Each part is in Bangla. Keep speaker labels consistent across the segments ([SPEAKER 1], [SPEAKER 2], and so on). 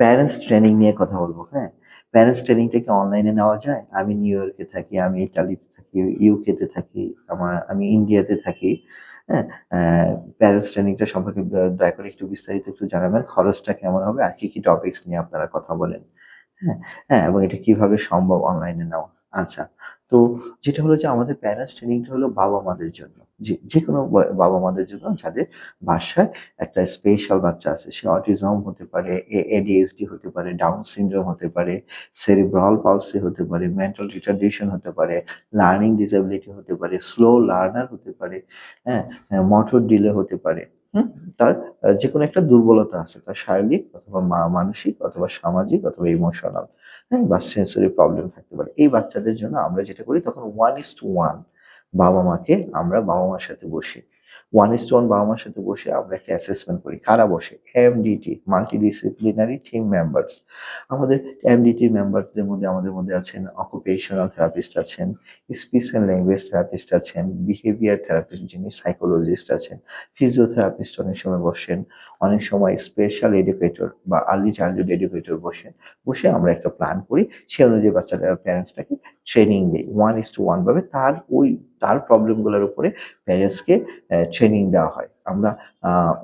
[SPEAKER 1] প্যারেন্টস ট্রেনিং নিয়ে কথা বলব হ্যাঁ? প্যারেন্টস ট্রেনিংটা কি অনলাইনে নেওয়া যায়? আমি নিউ ইয়র্কে থাকি, আমি ইটালিতে থাকি ইউকেতে থাকি, আমার, আমি ইন্ডিয়াতে থাকি হ্যাঁ? প্যারেন্টস ট্রেনিংটা সম্পর্কে দয়া করে একটু বিস্তারিত একটু জানাবেন, খরচটা কেমন হবে আর কি কি টপিকস নিয়ে আপনারা কথা বলেন হ্যাঁ? হ্যাঁ এবং এটা কীভাবে সম্ভব অনলাইনে নেওয়া? আচ্ছা তো যেটা হলো যে আমাদের প্যারেন্টস ট্রেনিংটা হলো বাবা মাদের জন্য। যে যে কোনো বাবা মাদের জন্য যাদের বাসায় একটা স্পেশাল বাচ্চা আছে, সে অটিজম হতে পারে এডিএসডি হতে পারে ডাউন সিনড্রোম হতে পারে সেরিব্রাল পালসি হতে পারে মেন্টাল রিটার্ডেশন হতে পারে লার্নিং ডিসেবিলিটি হতে পারে স্লো লার্নার হতে পারে হ্যাঁ মোটর ডিলে হতে পারে তার যে কোনো একটা দুর্বলতা আছে, তার শারীরিক অথবা মানসিক অথবা সামাজিক অথবা ইমোশনাল হ্যাঁ বা সেন্সরি প্রবলেম থাকতে পারে। এই বাচ্চাদের জন্য আমরা যেটা করি, তখন ওয়ান ইস টু ওয়ান বাবা মাকে আমরা বাবা মার সাথে বসি। ওয়ান ইস ওয়ান বাবা মার সাথে বসে আমরা একটা অ্যাসেসমেন্ট করি। কারা বসে? এমডিটি মাল্টিডিসিপ্লিনারি টিম মেম্বার্স আমাদের এমডিটি মেম্বারদের মধ্যে, আমাদের মধ্যে আছেন অকুপেশনাল থেরাপিস্ট আছেন স্পিচ অ্যান্ড ল্যাঙ্গুয়েজ থেরাপিস্ট আছেন বিহেভিয়ার থেরাপিস্ট যিনি সাইকোলজিস্ট আছেন ফিজিওথেরাপিস্ট অনেক সময় বসেন, অনেক সময় স্পেশাল এডুকেটর বা আর্লি চাইল্ডহুড এডুকেটর বসেন। বসে আমরা একটা প্ল্যান করি সে অনুযায়ী বাচ্চাটা প্যারেন্টসটাকে ট্রেনিং দিই ওয়ান ইস টু ওয়ান ভাবে তার ওই তার প্রবলেমগুলোর উপরে প্যারেন্টসকে ট্রেনিং দেওয়া হয়। আমরা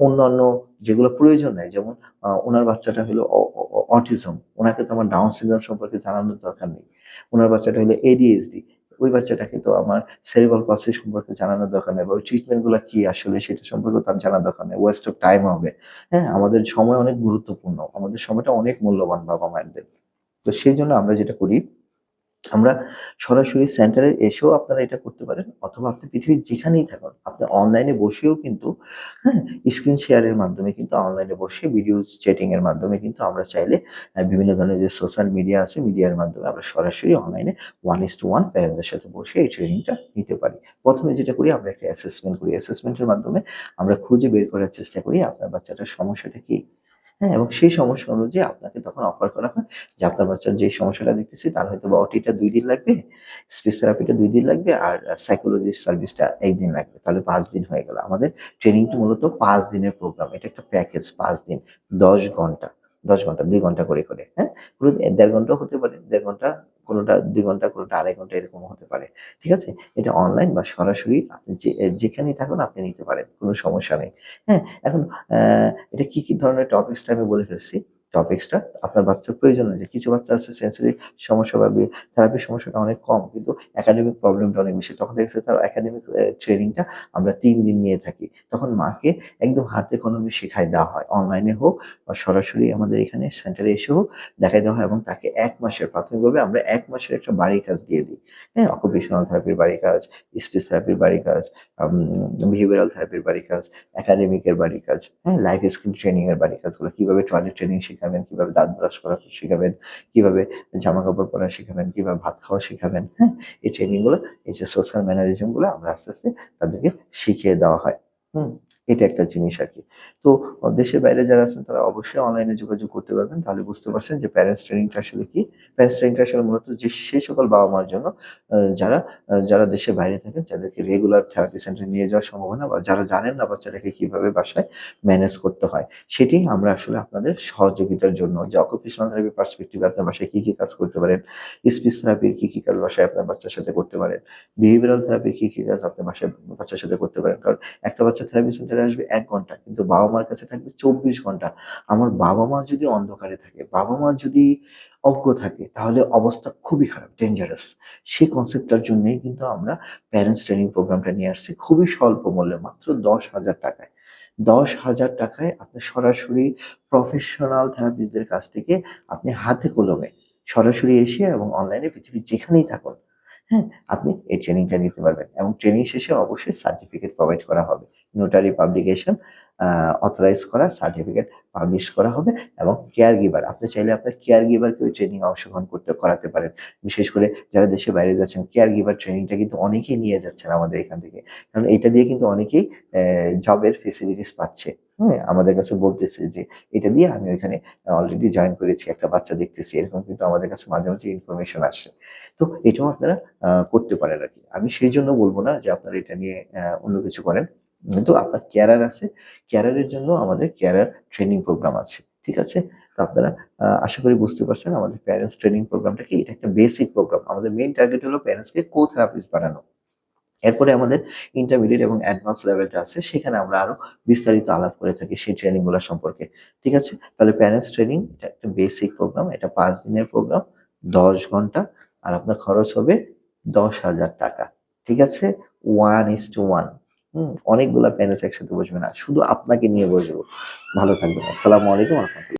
[SPEAKER 1] অন্যান্য যেগুলো প্রয়োজন নেই, যেমন ওনার বাচ্চাটা হলো অটিজম ওনাকে তো আমার ডাউন সিনড্রোম সম্পর্কে জানানোর দরকার নেই। ওনার বাচ্চাটা হলো এডিএসডি ওই বাচ্চাটাকে তো আমার সেরিবাল পালসি সম্পর্কে জানানোর দরকার নেই। বা ওই ট্রিটমেন্টগুলো কী আসলে সেটা সম্পর্কে তার জানার দরকার নেই। ওয়েস্ট অফ টাইম হবে। হ্যাঁ আমাদের সময় অনেক গুরুত্বপূর্ণ। আমাদের সময়টা অনেক মূল্যবান বাবা মায়েদের তো সেই জন্য আমরা যেটা করি আমরা সরাসরি সেন্টারে এসেও আপনারা এটা করতে পারেন, অথবা আপনি পৃথিবীর যেখানেই থাকুন, আপনি অনলাইনে বসেও কিন্তু হ্যাঁ স্ক্রিন শেয়ারের মাধ্যমে কিন্তু অনলাইনে বসে ভিডিও চ্যাটিং এর মাধ্যমে কিন্তু আমরা চাইলে বিভিন্ন ধরনের যে সোশ্যাল মিডিয়া আছে মিডিয়ার মাধ্যমে আমরা সরাসরি অনলাইনে ওয়ান ইস টু ওয়ান প্যারেন্টদের সাথে বসে এই ট্রেনিংটা নিতে পারি। প্রথমে যেটা করি, আমরা একটা অ্যাসেসমেন্ট করি। অ্যাসেসমেন্টের মাধ্যমে আমরা খুঁজে বের করার চেষ্টা করি, আপনার বাচ্চাটার সমস্যাটা কি? হ্যাঁ এবং সেই সমস্যা অনুযায়ী আপনাকে তখন অফার করা হয় যে আপনার বাচ্চার যে সমস্যাটা দেখতেছি, তার হয়তো বা ওটিটা দুই দিন লাগবে স্পেস থেরাপিটা দুই দিন লাগবে, আর সাইকোলজিস্ট সার্ভিসটা একদিন লাগবে। তাহলে পাঁচ দিন হয়ে গেল। আমাদের ট্রেনিংটা মূলত পাঁচ দিনের প্রোগ্রাম এটা একটা প্যাকেজ পাঁচ দিন, দশ ঘণ্টা। দশ ঘণ্টা, দুই ঘণ্টা করে করে হ্যাঁ? পুরো দেড় ঘন্টাও হতে পারে, দেড় ঘণ্টা কোনোটা, দুই ঘণ্টা, কোনোটা আড়াই ঘণ্টা এরকম হতে পারে, ঠিক আছে? এটা অনলাইন বা সরাসরি আপনি যেখানেই থাকুন আপনি নিতে পারেন, কোনো সমস্যা নেই হ্যাঁ? এখন এটা কি কি ধরনের টপিক্সটা আমি বলে ফেলছি? টপিক্সটা আপনার বাচ্চার প্রয়োজন আছে কিছু বাচ্চা আছে সেন্সরি সমস্যা বা থেরাপির সমস্যাটা অনেক কম, কিন্তু একাডেমিক প্রবলেমটা অনেক বেশি। তখন দেখছে তার একাডেমিক ট্রেনিংটা আমরা তিন দিন নিয়ে থাকি। তখন মাকে একদম হাতে কলমে শেখায় দেওয়া হয়। অনলাইনে হোক বা সরাসরি আমাদের এখানে সেন্টারে এসে হোক দেখাই দেওয়া হয় এবং তাকে এক মাসের প্রাথমিকভাবে আমরা এক মাসের একটা বাড়ির কাজ দিয়ে দিই। হ্যাঁ অকুপেশনাল থেরাপির বাড়ির কাজ স্পিচ থেরাপির বাড়ির কাজ বিহেভিয়ারাল থেরাপির বাড়ির কাজ একাডেমিকের বাড়ির কাজ হ্যাঁ লাইফ স্কিল ট্রেনিং এর বাড়ির কাজগুলো, কীভাবে টয়লেট ট্রেনিং শেখাবেন, কীভাবে দাঁত ব্রাশ করা শেখাবেন, কীভাবে জামা কাপড় পরা শেখাবেন, কীভাবে ভাত খাওয়া শেখাবেন হ্যাঁ? এই ট্রেনিংগুলো এই যে সোশ্যাল ম্যানারিজমগুলো, আমরা আস্তে আস্তে তাদেরকে শিখিয়ে দেওয়া হয়। হুম? এটা একটা জিনিস আর কি। তো, দেশের বাইরে যারা আছেন, তারা অবশ্যই অনলাইনে যোগাযোগ করতে পারবেন। তাহলে বুঝতে পারছেন যে প্যারেন্টস ট্রেনিংটা আসলে কি? প্যারেন্টস ট্রেনিংটা আসলে মূলত যে সেই সকল বাবা মার জন্য যারা যারা দেশের বাইরে থাকেন, যাদেরকে রেগুলার থেরাপি সেন্টারে নিয়ে যাওয়া সম্ভব না বা যারা জানেন না বাচ্চাটাকে কীভাবে বাসায় ম্যানেজ করতে হয়, সেটি আমরা আসলে আপনাদের সহযোগিতার জন্য, যে অকুপেশনাল থেরাপি পার্সপেক্টিভে আপনার বাসায় কি কি কাজ করতে পারেন স্পিচ থেরাপির কি কি কাজ বাসায় আপনার বাচ্চার সাথে করতে পারেন বিহেভিয়ারাল থেরাপির কি কি কাজ আপনার বাসায় বাচ্চার সাথে করতে পারেন, কারণ একটা বাচ্চা থেরাপি সেন্টারে আসবে এক ঘণ্টা, কিন্তু বাবা মার কাছে থাকবে চব্বিশ ঘণ্টা। আমার বাবা মা যদি অন্ধকারে থাকে, বাবা মা যদি অজ্ঞ থাকে, তাহলে অবস্থা খুবই খারাপ ডেঞ্জারাস সেই কনসেপ্টটার জন্যই কিন্তু আমরা প্যারেন্টস ট্রেনিং প্রোগ্রামটা নিয়ে আসছি, খুবই স্বল্প মূল্যে, মাত্র দশ হাজার টাকায়। দশ হাজার টাকায় আপনি সরাসরি প্রফেশনাল থেরাপিস্টদের কাছ থেকে আপনি হাতে কলমে সরাসরি এসে এবং অনলাইনে পৃথিবীর যেখানেই থাকুন হ্যাঁ আপনি এই ট্রেনিংটা নিতে পারবেন এবং ট্রেনিং শেষে অবশ্যই সার্টিফিকেট প্রোভাইড করা হবে। নোটারি পাবলিকেশন অথরাইজ করা সার্টিফিকেট পাবলিশ করা হবে এবং কেয়ার গিভার আপনি চাইলে আপনার কেয়ার গিভারকে ওই ট্রেনিং অংশগ্রহণ করতে, করাতে পারেন। বিশেষ করে যারা দেশে বাইরে যাচ্ছেন কেয়ার গিভার ট্রেনিংটা কিন্তু অনেকেই নিয়ে যাচ্ছেন আমাদের এখান থেকে। কারণ এটা দিয়ে কিন্তু অনেকেই জবের ফেসিলিটিস পাচ্ছে। হ্যাঁ আমাদের কাছে বলতেছে যে এটা দিয়ে আমি ওইখানে অলরেডি জয়েন করেছি, একটা বাচ্চা দেখতেছি, এরকম কিন্তু আমাদের কাছে মাঝে মাঝে ইনফরমেশন আসে। তো এটাও আপনারা করতে পারেন আর কি আমি সেই জন্য বলব না যে আপনারা এটা নিয়ে অন্য কিছু করেন। কিন্তু আপনার কেয়ারার আছে কেয়ারারের জন্য আমাদের কেয়ারার ট্রেনিং প্রোগ্রাম আছে, ঠিক আছে? তো আপনারা আশা করি বুঝতে পারছেন আমাদের প্যারেন্টস ট্রেনিং প্রোগ্রামটা কি? এটা একটা বেসিক প্রোগ্রাম আমাদের মেইন টার্গেট হলো প্যারেন্টসকে কো থেরাপিস্ট বানানো। এরপরে আমাদের ইন্টারমিডিয়েট এবং অ্যাডভান্স লেভেলটা আছে, সেখানে আমরা আরও বিস্তারিত আলাপ করে থাকি সেই ট্রেনিংগুলো সম্পর্কে, ঠিক আছে? তাহলে প্যারেন্টস ট্রেনিং এটা একটা বেসিক প্রোগ্রাম এটা পাঁচ দিনের প্রোগ্রাম দশ ঘণ্টা, আর আপনার খরচ হবে দশ হাজার টাকা, ঠিক আছে? ওয়ান ইস টু ওয়ান হুম, অনেকগুলা প্যানেলস একসাথে বসবে না, শুধু আপনাকে নিয়ে বসবো। ভালো থাকবেন, আসসালামু আলাইকুম রহমতুল্লাহ।